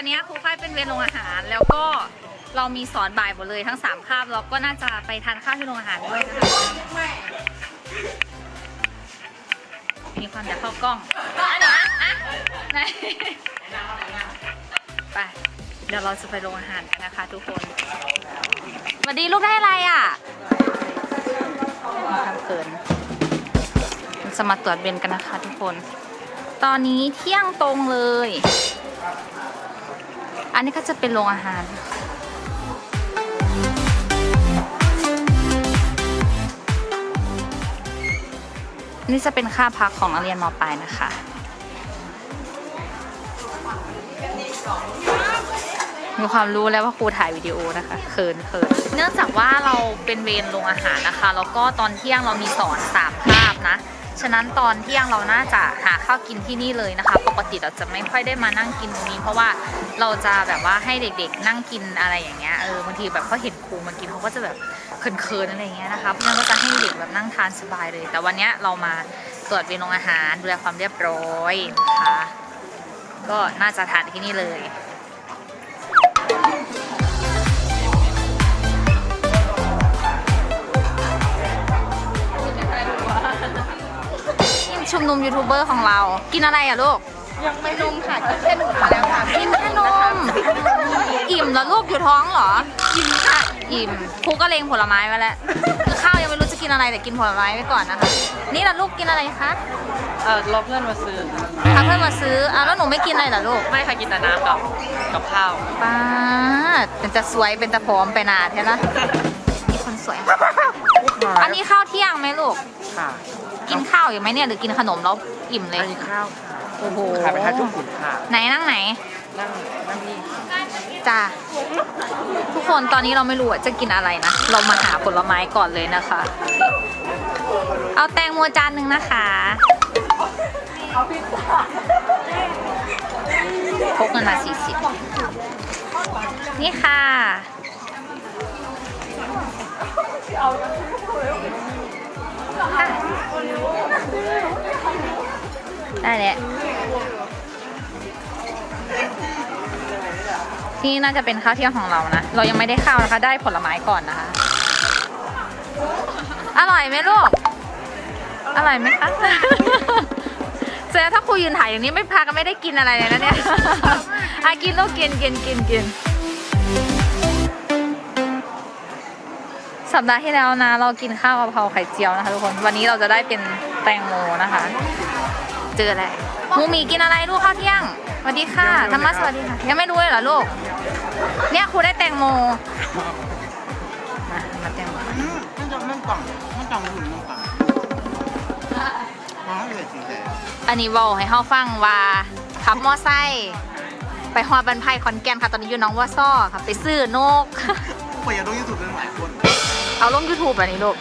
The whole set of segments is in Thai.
วันนี้ครูฝ้ายเป็นเวรโรงอาหาร แล้วก็เรามีสอนบ่ายหมดเลยทั้งสามคาบแล้วก็น่าจะไปทานข้าวที่โรงอาหารด้วยนะคะมีความอยากเข้ากล้องอันนี้อะไหนไปเดี๋ยวเราจะไปโรงอาหารกันนะคะ ทุกคนสวัสดีลูกได้อะไรอะมีความเขินเราจะมาตรวจเวรกันนะคะทุกคน ตอนนี้เที่ยงตรงเลย อันนี้ก็จะเป็นโรงอาหาร นี่จะเป็นค่าพักของนักเรียนมปลายนะคะ มีความรู้แล้วว่าครูถ่ายวิดีโอนะคะเขินเขินเนื่องจากว่าเราเป็นเวรโรงอาหารนะคะ แล้วก็ตอนเที่ยงเรามีสอนสามคาบนะ ฉะนั้นตอนเที่ยงเราน่าจะหาข้าวกินที่นี่เลยนะคะ ปกติเราจะไม่ค่อยได้มานั่งกินตรงนี้ เพราะว่าเราจะแบบว่าให้เด็กๆ นั่งกินอะไรอย่างเงี้ยเออบางทีแบบเขาเห็นครูมากินเขาก็จะแบบเขินๆอะไรอย่างเงี้ยนะคะเพราะฉะนั้นก็จะให้เด็กแบบนั่งทานสบายเลย แต่วันเนี้ยเรามาตรวจเวรโรงอาหารดูแลความเรียบร้อยนะคะก็น่าจะทานที่นี่เลย ชุมนุมยูทูบเบอร์ของเรา กินอะไรอะลูก ยังไม่นุ่มค่ะกินแค่หนึ่งมาแล้วค่ะกินแค่นม อิ่มแล้วลูกอยู่ท้องเหรออิ่มค่ะ อิ่มครูก็เลงผลไม้ไว้แล้วคือข้าวยังไม่รู้จะกินอะไรแต่กินผลไม้ไว้ก่อนนะคะ นี่ล่ะลูกกินอะไรคะเออรอเพื่อนมาซื้อพาเพื่อนมาซื้ออ้าวแล้วหนูไม่กินอะไรเหรอลูกไม่ค่ะกินแต่น้ำกับกับข้าวป้าดเป็นจะสวยเป็นจะผอมไปนาแท้ละมีคนสวย อันนี้ข้าวเที่ยงไหมลูก ค่ะ กินข้าวอยู่ไหมเนี่ยหรือกินขนมแล้วอิ่มเลยอันนี้ข้าวค่ะโอ้โหขายไปค่ะจุ่มขุนค่ะ ไหนนั่งไหน นั่งนั่งนี่จ้าทุกคนตอนนี้เราไม่รู้ว่าจะกินอะไรนะ เรามาหาผลไม้ก่อนเลยนะคะ เอาแตงโมจานหนึ่งนะคะพกเงินมาสี่สิบนี่ค่ะค่ะ ได้แล้วที่น่าจะเป็นข้าวเที่ยงของเรานะ เรายังไม่ได้ข้าวนะคะ ได้ผลไม้ก่อนนะคะ อร่อยไหมลูก อร่อยไหมคะเจ๊ถ้าครูยืนถ่ายอย่างนี้ไม่พากันไม่ได้กินอะไรเลยนะเนี่ย อะกินลูกกินกินกินกิน สัปดาห์ที่แล้วนะ เรากินข้าวกะเพราไข่เจียวนะคะทุกคน วันนี้เราจะได้เป็นแตงโมนะคะ เจอแล้วมูหมีกินอะไรลูกข้าวเที่ยงสวัสดีค่ะธรรมะสวัสดีค่ะ ยังไม่รู้เลยเหรอลูก เนี่ยครูได้แตงโมมามาแตงโมมันจะมันกล่องมันกล่องหุ่นมันกล่องมาเลยสิแต่อันนี้เวอลให้เฮาฟังว่าขับมอไซค์ไปฮอดบันไพคอนแกนค่ะตอนนี้อยู่หน้องว่าซ้อค่ะ ไปซื้อนกผู้ป่วยอยากดูยูทูบเป็นหลายคน เอาลงยูทูบอันนี้ลูก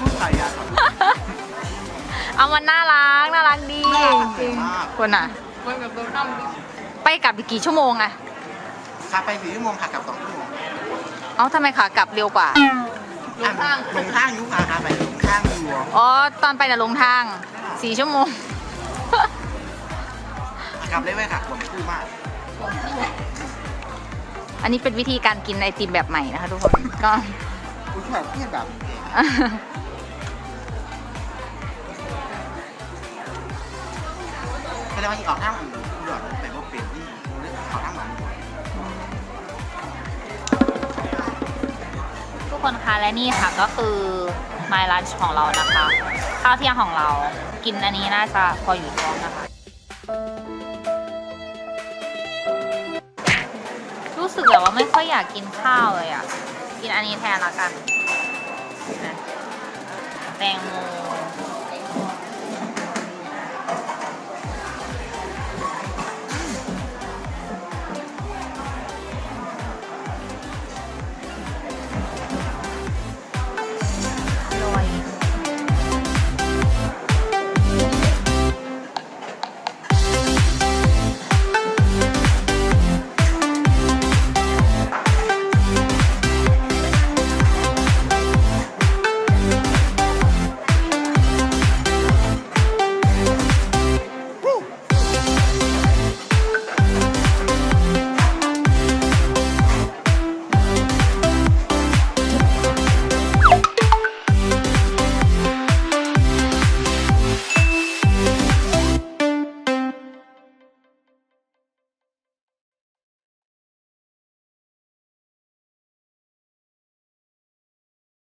ผู้ชายอยากเอามันน่ารักน่ารักดีจริงมากคนอะมันแบบโดนน้ไปกลับอีกกี่ชั่วโมงอะำขับไปสี่ชั่วโมงขับกลับสองชั่วโมงเอ้าทำไมขากลับเร็วกว่า ลงทางลงทางยุคอาคาไปลงทางอยู่อ๋อ ตอนไปน่ะลงทางสี่ชั่วโมงกลับได้ไหมค่ะผมคู่มากอันนี้เป็นวิธีการกินไอติมแบบใหม่นะคะทุกคนก็ อุ้ยแบบเพี้ยนแบบแสดงว่าที่ออกทางอื่นหยอดแต่ว่าเปลี่ยนที่เรื่องออกทางหลังทุกคนคะและนี่ค่ะก็คือ my lunch ของเรานะคะ ข้าวเที่ยงของเรากินอันนี้น่าจะพออยู่ท้องนะคะ รู้สึกแบบว่าไม่ค่อยอยากกินข้าวเลยอะ กินอันนี้แทนละกันแตงโม